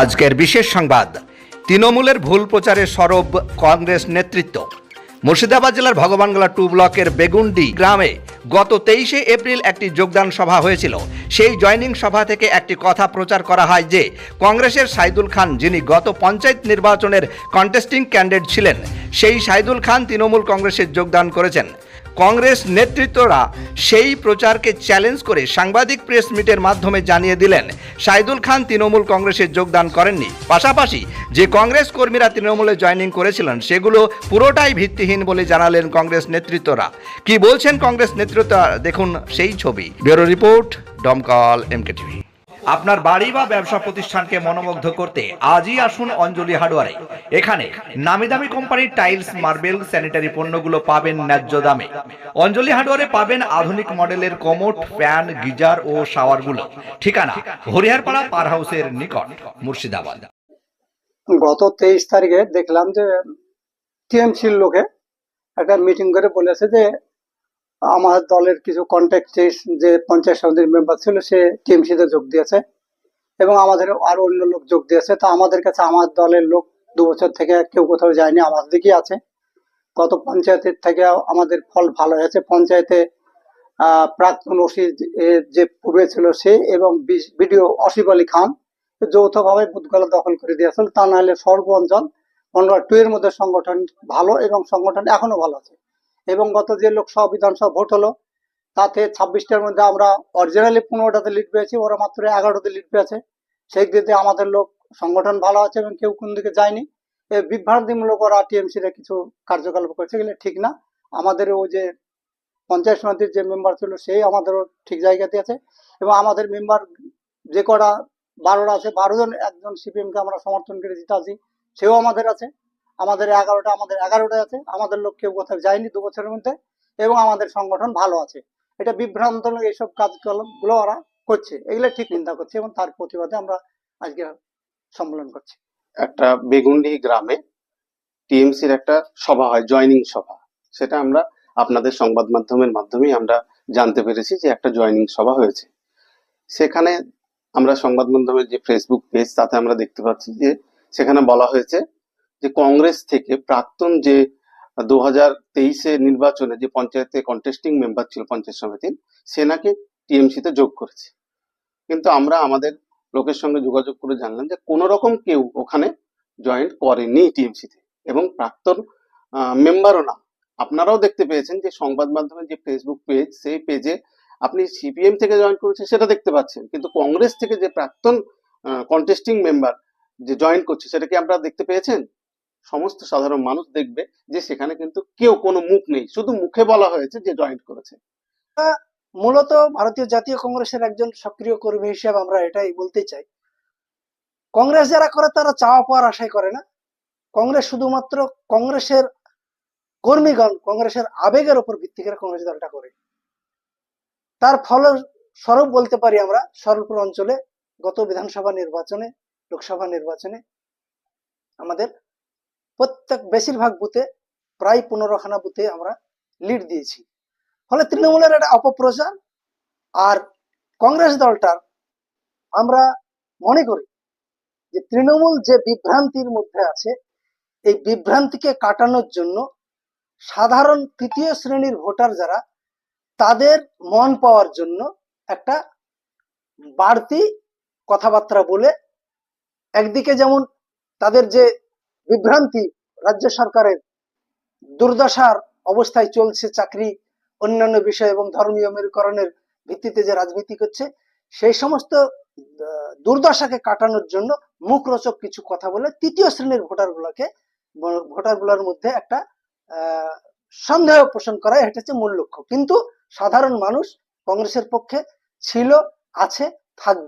আজকের বিশেষ সংবাদ, তৃণমূলের ভুল প্রচারে সরব কংগ্রেস নেতৃত্ব। মুর্শিদাবাদ জেলার ভগবানগোলা টু ব্লকের বেগুন্ডি গ্রামে গত তেইশে এপ্রিল একটি যোগদান সভা হয়েছিল। সেই জয়নিং সভা থেকে একটি কথা প্রচার করা হয় যে, কংগ্রেসের সাইদুল খান, যিনি গত পঞ্চায়েত নির্বাচনের কন্টেস্টিং ক্যান্ডিডেট ছিলেন, সেই সাইদুল খান তৃণমূল কংগ্রেসের যোগদান করেছেন। কংগ্রেস নেতৃত্বরা সেই প্রচারকে চ্যালেঞ্জ করে সাংবাদিক প্রেস মিটের মাধ্যমে জানিয়ে দিলেন, সাইদুল খান তৃণমূল কংগ্রেসে যোগদান করেননি। পাশাপাশি যে কংগ্রেস কর্মীরা তৃণমূলে জয়েনিং করেছিলেন, সেগুলো পুরোটাই ভিত্তিহীন বলে জানালেন কংগ্রেস নেতৃত্বরা। কি বলছেন কংগ্রেস নেতৃত্ব দেখুন সেই ছবি। Bureau report Domkal M K TV আপনার বাড়ি বা ব্যবসা প্রতিষ্ঠানকে মনোমুগ্ধ করতে আজই আসুন অঞ্জলি হার্ডওয়ারে। এখানে নামি দামি কোম্পানির টাইলস, মার্বেল, স্যানিটারি পণ্যগুলো পাবেন ন্যায্য দামে। অঞ্জলি হার্ডওয়ারে পাবেন আধুনিক মডেলের কমোট, ফ্যান, গিজার ও শাওয়ারগুলো। ঠিকানা হরিহারপাড়া পার হাউসের নিকট, মুর্শিদাবাদ। গত তেইশ তারিখে দেখলাম যে টিএমসির লোকে একটা মিটিং করে বলেছে যে আমার দলের কিছু কন্ট্যাক্ট যে পঞ্চায়েত সমিতির মেম্বার ছিল, সে টিএমসিতে যোগ দিয়েছে। এবং আমাদের আরও অন্য লোক যোগ দিয়েছে। তা আমাদের কাছে, আমার দলের লোক দু বছর থেকে কেউ কোথাও যায়নি, আমাদের দিকেই আছে। গত পঞ্চায়েতের থেকে আমাদের ফল ভালো হয়েছে। পঞ্চায়েতে প্রাক্তন ওসি যে পূর্বে ছিল সে এবং বিডিও অসিফ আলী খান, যৌথভাবে বুথগুলো দখল করে দিয়েছিল। তা নাহলে সর্ব অঞ্চল মন্ডল টু এর মধ্যে সংগঠন ভালো এবং সংগঠন এখনও ভালো আছে। এবং গত যে লোকসভা বিধানসভা ভোট হলো, তাতে ছাব্বিশটার মধ্যে আমরা অরিজিনালি পনেরোটাতে লিড পেয়েছি, ওরা মাত্র এগারোটাতে লিড পেয়েছে। সেই দিকে আমাদের লোক, সংগঠন ভালো আছে এবং কেউ কোন দিকে যায়নি। বিভ্রান্তিমূলক ওরা টিএমসি রা কিছু কার্যকলাপ করছে, এগুলো ঠিক না। আমাদের ওই যে পঞ্চায়েত সমিতির যে মেম্বার ছিল, সেই আমাদেরও ঠিক জায়গাতে আছে। এবং আমাদের মেম্বার যে কটা বারোটা আছে, বারো জন, একজন সিপিএমকে আমরা সমর্থন করে জিতে আছি, সেও আমাদের আছে। আমাদের এগারোটা আমাদের এগারোটা আছে। আমাদের লোক কেউ কোথাও যায়নি দু বছরের মধ্যে এবং আমাদের সংগঠন ভালো আছে। এটা বিভ্রান্ত এইসব কাজকর্মগুলো ওরা করছে। এগুলো ঠিক নিন্দা করছে এবং তার প্রতিবাদে আমরা আজকে সম্মেলন করছি। একটা বেগুন্ডি গ্রামে টিএমসির একটা সভা হয়, জয়নিং সভা। সেটা আমরা আপনাদের সংবাদ মাধ্যমের মাধ্যমে আমরা জানতে পেরেছি যে একটা জয়নিং সভা হয়েছে। সেখানে আমরা সংবাদ মাধ্যমের যে ফেসবুক পেজ তাতে আমরা দেখতে পাচ্ছি যে সেখানে বলা হয়েছে যে কংগ্রেস থেকে প্রাক্তন যে দু হাজার তেইশে নির্বাচনে যে পঞ্চায়েতে কন্টেস্টিং মেম্বার ছিল পঞ্চায়েত সমিতির, সে নাকি টিএমসিতে যোগ করেছে। কিন্তু আমরা আমাদের লোকের সঙ্গে যোগাযোগ করে জানলাম যে কোনো রকম কেউ ওখানে জয়েন্ট করেনি টিএমসিতে এবং প্রাক্তন মেম্বারও না। আপনারাও দেখতে পেয়েছেন যে সংবাদ মাধ্যমের যে ফেসবুক পেজ সেই পেজে আপনি সিপিএম থেকে জয়েন করেছেন সেটা দেখতে পাচ্ছেন। কিন্তু কংগ্রেস থেকে যে প্রাক্তন কন্টেস্টিং মেম্বার যে জয়েন করছে, সেটা কি আপনারা দেখতে পেয়েছেন? সমস্ত সাধারণ মানুষ দেখবে যে সেখানে কিন্তু কেউ কোনো মুখ নেই। শুধু মুখে বলা হয়েছে যে জয়েন করেছে। মূলত ভারতীয় জাতীয় কংগ্রেসের একজন সক্রিয় কর্মী হিসেবে আমরা এটাই বলতে চাই। কংগ্রেস যারা করে, তারা চাওয়া পাওয়ার আশাই করে না। কংগ্রেস শুধুমাত্র কংগ্রেসের কর্মীগণ, কংগ্রেসের আবেগের উপর ভিত্তি করে কংগ্রেস দলটা করে। তার ফল স্বরূপ বলতে পারি আমরা সরলপুর অঞ্চলে গত বিধানসভা নির্বাচনে, লোকসভা নির্বাচনে আমাদের প্রত্যেক বেশিরভাগ বুথে প্রায় পনেরোখানা বুথে আমরা লিড দিয়েছি। ফলে তৃণমূলের একটা অপপ্রচার আর কংগ্রেস দলটার আমরা মনে করি যে তৃণমূল যে বিভ্রান্তির মধ্যে আছে, এই বিভ্রান্তিকে কাটানোর জন্য সাধারণ তৃতীয় শ্রেণির ভোটার যারা, তাদের মন পাওয়ার জন্য একটা বাড়তি কথাবার্তা বলে একদিকে যেমন তাদের যে বিভ্রান্তি রাজ্য সরকারের দুর্দশার অবস্থায় চলছে চাকরি, অন্যান্য বিষয় এবং ধর্মীয় মেরুকরণের ভিত্তিতে যে রাজনীতি করছে, সেই সমস্ত দুর্দশাকে কাটানোর জন্য মুখরোচক কিছু কথা বলে তৃতীয় শ্রেণির ভোটার গুলোকে ভোটারগুলোর মধ্যে একটা সন্দেহ পোষণ করা এটা হচ্ছে মূল লক্ষ্য। কিন্তু সাধারণ মানুষ কংগ্রেসের পক্ষে ছিল, আছে, থাকবে।